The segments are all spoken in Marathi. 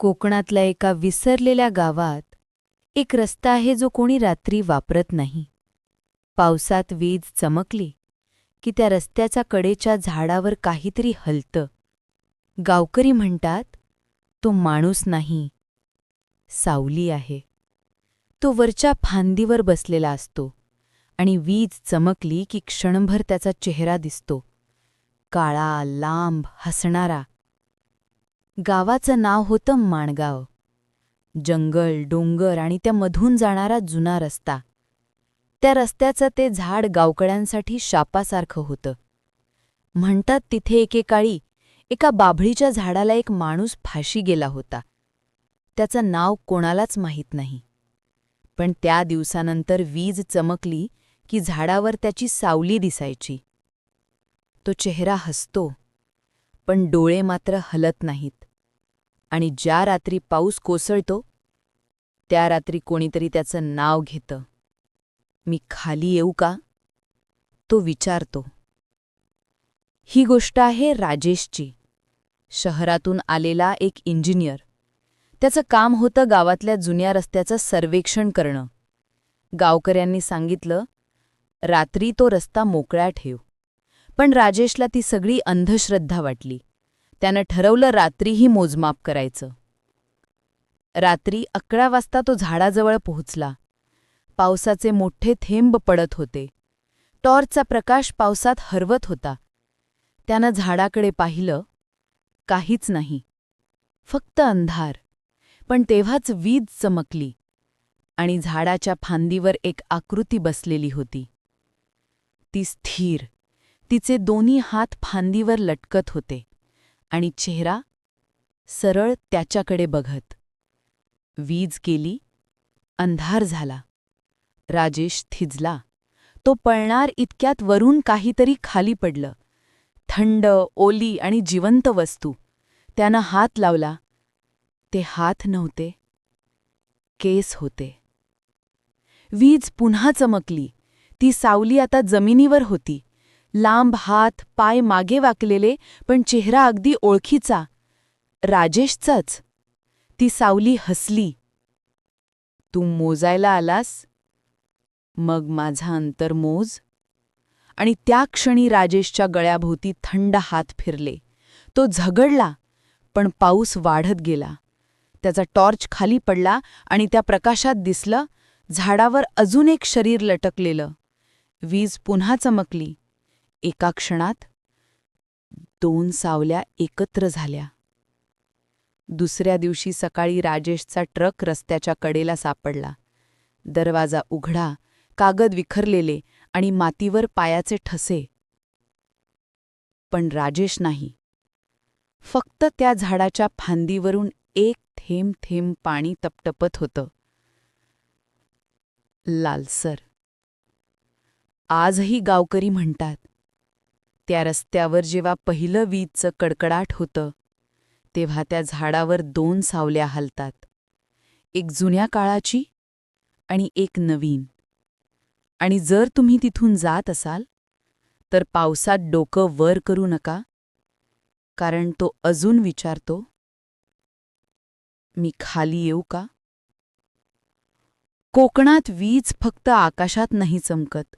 कोकणातल्या एका विसरलेल्या गावात एक रस्ता आहे जो कोणी रात्री वापरत नाही. पावसात वीज चमकली की त्या रस्त्याच्या कडेच्या झाडावर काहीतरी हलतं. गावकरी म्हणतात तो माणूस नाही. सावली आहे. तो वरच्या फांदीवर बसलेला असतो आणि वीज चमकली की क्षणभर त्याचा चेहरा दिसतो. काळा लांब हसणारा गावाचं नाव होतं माणगाव. जंगल डोंगर आणि त्या मधून जाणारा जुना रस्ता. त्या रस्त्याचं ते झाड गावकड्यांसाठी शापासारखं होतं. म्हणतात तिथे एकेकाळी एका बाभळीच्या झाडाला एक माणूस फाशी गेला होता. त्याचं नाव कोणालाच माहीत नाही. पण त्या दिवसानंतर वीज चमकली की झाडावर त्याची सावली दिसायची. तो चेहरा हसतो पण डोळे मात्र हलत नाहीत. आणि ज्या रात्री पाऊस कोसळतो त्या रात्री कोणीतरी त्याचं नाव घेतं. मी खाली येऊ का? तो विचारतो. ही गोष्ट आहे राजेशची. शहरातून आलेला एक इंजिनियर. त्याचं काम होतं गावातल्या जुन्या रस्त्याचं सर्वेक्षण करणं. गावकऱ्यांनी सांगितलं रात्री तो रस्ता मोकळा ठेव. पण राजेशला ती सगळी अंधश्रद्धा वाटली. त्यानं ठरवलं रात्रीही मोजमाप करायचं. रात्री अकरा वाजता तो झाडाजवळ पोहोचला. पावसाचे मोठे थेंब पडत होते. टॉर्चचा प्रकाश पावसात हरवत होता. त्यानं झाडाकडे पाहिलं काहीच नाही. फक्त अंधार. पण तेव्हाच वीज चमकली आणि झाडाच्या फांदीवर एक आकृती बसलेली होती. ती स्थिर. तिचे दोन्ही हात फांदीवर लटकत होते. आणि चेहरा सरळ त्याच्याकडे बघत. वीज केली अंधार झाला. राजेश थिजला. तो पळणार इतक्यात वरून काहीतरी खाली पडलं. थंड ओली आणि जिवंत वस्तू. त्यानं हात लावला. ते हात नव्हते. केस होते. वीज पुन्हा चमकली. ती सावली आता जमिनीवर होती. लांब हात पाय मागे वाकलेले पण चेहरा अगदी ओळखीचा. राजेशचाच. ती सावली हसली. तू मोजायला आलास? मग माझा अंतर मोज. आणि त्या क्षणी राजेशच्या गळ्याभोवती थंड हात फिरले. तो झगडला पण पाऊस वाढत गेला. त्याचा टॉर्च खाली पडला आणि त्या प्रकाशात दिसलं झाडावर अजून एक शरीर लटकलेलं. वीज पुन्हा चमकली. एका क्षणात दोन सावल्या एकत्र झाल्या. दुसऱ्या दिवशी सकाळी राजेशचा ट्रक रस्त्याच्या कडेला सापडला. दरवाजा उघडा कागद विखरलेले आणि मातीवर पायाचे ठसे. पण राजेश नाही. फक्त त्या झाडाच्या फांदीवरून एक थेंब थेंब पाणी तपटपत होतं. लालसर. आजही गावकरी म्हणतात त्या रस्त्यावर जेव्हा पहिलं वीजचं कडकडाट होतं तेव्हा त्या झाडावर दोन सावल्या हलतात. एक जुन्या काळाची आणि एक नवीन. आणि जर तुम्ही तिथून जात असाल तर पावसात डोकं वर करू नका कारण तो अजून विचारतो मी खाली येऊ का? कोकणात वीज फक्त आकाशात नाही चमकत.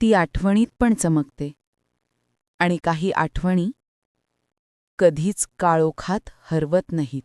ती आठवणीत पण चमकते. आणि काही आठवणी कधीच काळोखात हरवत नाहीत.